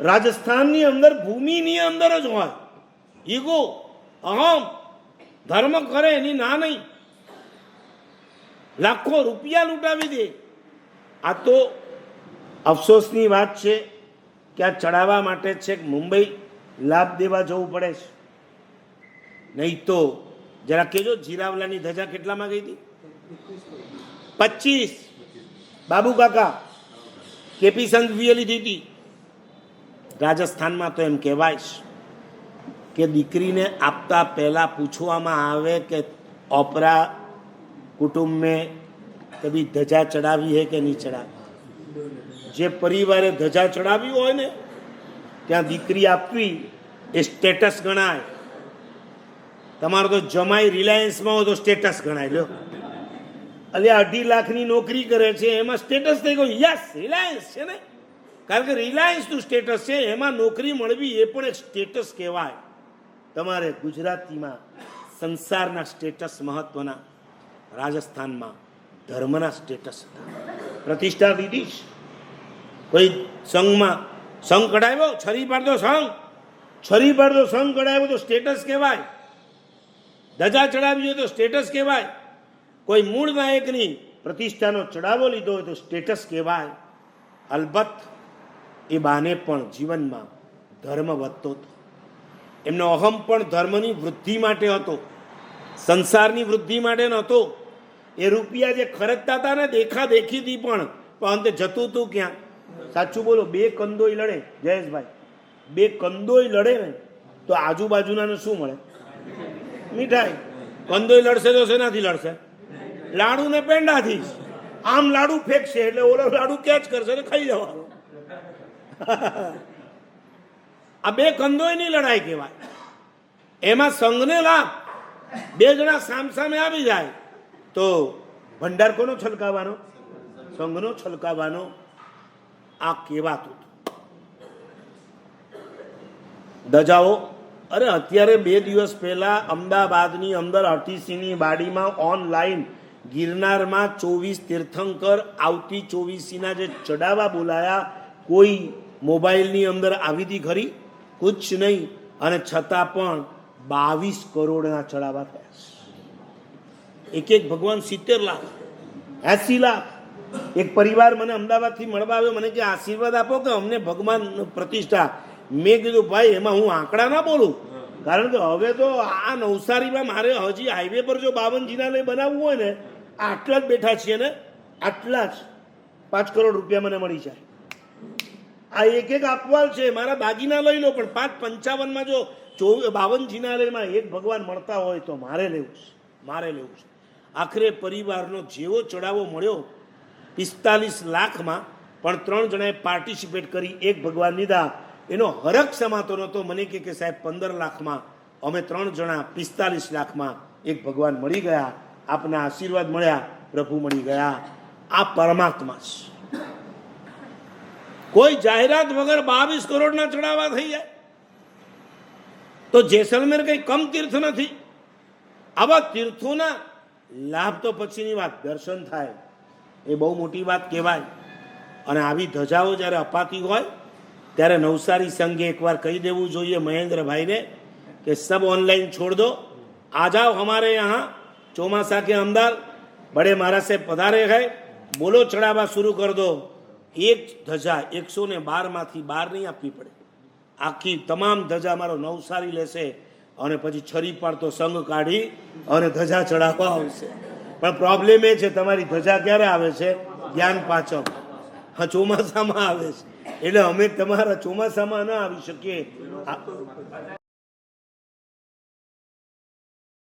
રાજસ્થાનની અંદર, ભૂમિની અંદર જ હોય. ઈગો અહમ, ધર્મ કરે એની ના નહીં. લાખો રૂપિયા લૂંટાવી દે. આ તો અફસોસની વાત છે કે આ ચડાવવા માટે છે મુંબઈ લાભ દેવા જવું પડે છે. નહીં તો, જરા કેજો જીરાવલાની ધજા કેટલામાં ગઈ હતી? પચીસ. બાબુ કાકા, કેપી સંઘવીએ લીધી હતી રાજસ્થાનમાં તો એમ કહેવાય કે દીકરીને આપતા પહેલાં પૂછવામાં આવે કે ઓપરા કુટુંબને કદી ધજા ચડાવી હે કે નહીં ચડાવી? જે પરિવારે ધજા ચડાવી હોય ને, ત્યાં દીકરી આપવી એ સ્ટેટસ ગણાય. તમારો તો જમાઈ રિલાયન્સમાં હોય તો સ્ટેટસ ગણાય, લ્યો. એટલે અઢી લાખની નોકરી કરે છે, એમાં સ્ટેટસ થઈ ગયું. યસ, રિલાયન્સ છે ને? કારણ કે રિલાયન્સનું સ્ટેટસ છે, એમાં નોકરી મળવી એ પણ એક સ્ટેટસ કહેવાય. તમારે ગુજરાતીમાં સંસારના સ્ટેટસ મહત્વના, રાજસ્થાનમાં ધર્મના સ્ટેટસ પ્રતિષ્ઠા દીધી કોઈ સંઘમાં સંઘ કઢાવ્યો, છરી પાડતો સંઘ. છરી પાડતો સંઘ કઢાવ્યો તો સ્ટેટસ કહેવાય. ધજા ચડાવી હોય તો સ્ટેટસ કહેવાય. કોઈ મૂળ નાયકની પ્રતિષ્ઠાનો ચડાવો લીધો હોય તો સ્ટેટસ કહેવાય. અલબત્ત એ બાને પણ જીવનમાં ધર્મ વધતો હતો. એમનો અહમ પણ ધર્મની વૃદ્ધિ માટે હતો. સંસારની વૃદ્ધિ માટે નહોતો. એ રૂપિયા જે ખર્ચતા હતા ને દેખા દેખીથી પણ પણ અંતે જતું હતું ક્યાં? સાચું બોલો, બે કંદોય લડે, જયેશભાઈ. બે કંદોય લડે ને, તો આજુબાજુનાને શું મળે? મીઠાઈ. કંદોય લડશે તો શેનાથી લડશે? લાડુ ને પેંડાથી. આમ લાડુ ફેંકશે, એટલે ઓલો લાડુ કેચ કરશે ને ખાઈ જવાનો. આ બે કંદોયની લડાઈ કહેવાય. એમાં સંઘને લાભ. બે જણા સામસામે આવી જાય તો ભંડાર કોનો છલકાવાનો, સંઘનો છલકાવાનો. આ કહેવાતું દજાઓ અરે અત્યારે બે દિવસ પહેલા અમદાવાદની અંદર અઠીસીની બાડીમાં ઓનલાઈન ગિરનારમાં ચોવીસ તીર્થંકર, આવતી ચોવીસીના જે ચડાવા બોલાયા, કોઈ મોબાઈલની અંદર આવી હતી ખરી કુછ નહીં. અને છતાં પણ બાવીસ કરોડના ચડાવા થયા એક એક ભગવાન સિત્તેર લાખ, એસી લાખ. એક પરિવાર મને અમદાવાદથી મળવા આવ્યો, મને કે આશીર્વાદ આપો કે અમને ભગવાન પ્રતિષ્ઠા. મેં કીધું, ભાઈ, એમાં હું આંકડા ના બોલું? કારણ કે હવે તો આ નવસારીમાં મારે હજી હાઈવે પર જો બાવન જિનાલય બનાવવું હોય ને, આટલા જ બેઠા છીએ ને, આટલા જ. પાંચ કરોડ રૂપિયા મને મળી જાય. આ એક એક અપવાલ છે, મારા દાગીના લઈ લો, પણ પાંચ પંચાવનમાં જો ચો બાવન જિનાલયમાં એક ભગવાન મળતા હોય તો મારે લેવું છે, મારે લેવું છે. આખરે પરિવારનો જેવો ચડાવો મળ્યો પિસ્તાલીસ લાખમાં, પણ ત્રણ જણાએ પાર્ટિસિપેટ કરી, એક ભગવાન લીધા. એનો હરખ સમાતો નહોતો, મને કે સાહેબ પંદર લાખમાં, અમે ત્રણ જણા પિસ્તાલીસ લાખમાં એક ભગવાન મળી ગયા, આપના આશીર્વાદ મળ્યા, પ્રભુ મળી ગયા. આ પરમાત્મા છે. કોઈ જાહેરાત વગર બાવીસ કરોડના ચડાવા થઈ જાય. તો જેસલમેર કંઈ કમ તીર્થ નથી. આવા તીર્થોના લાભ તો પછીની વાત, દર્શન થાય, એ બહુ મોટી વાત કહેવાય. અને આવી ધજાઓ જ્યારે અપાતી હોય, ત્યારે નવસારી સંઘે એકવાર કહી દેવું જોઈએ મહેન્દ્રભાઈને કે સબ ઓનલાઈન છોડ દો. આ જાઓ અમારે યહાં ચોમાસા કે અમદાવાદ, બડે મારા સે પધારે હૈ, બોલો ચડાવવા શરૂ કર દો. એક ધજા એકસો ને બારમાંથી બાર નહીં આપવી પડે. આખી તમામ ધજા મારો નવસારી લેશે અને પછી છરી પાડતો સંઘ કાઢી અને ધજા ચડાવવા આવશે. પણ પ્રોબ્લેમ એ છે તમારી ધજા ક્યારે આવે છે? જ્ઞાન પાચક હા, ચોમાસામાં આવે છે. એટલે અમે તમારા ચોમાસામાં ના આવી શકીએ.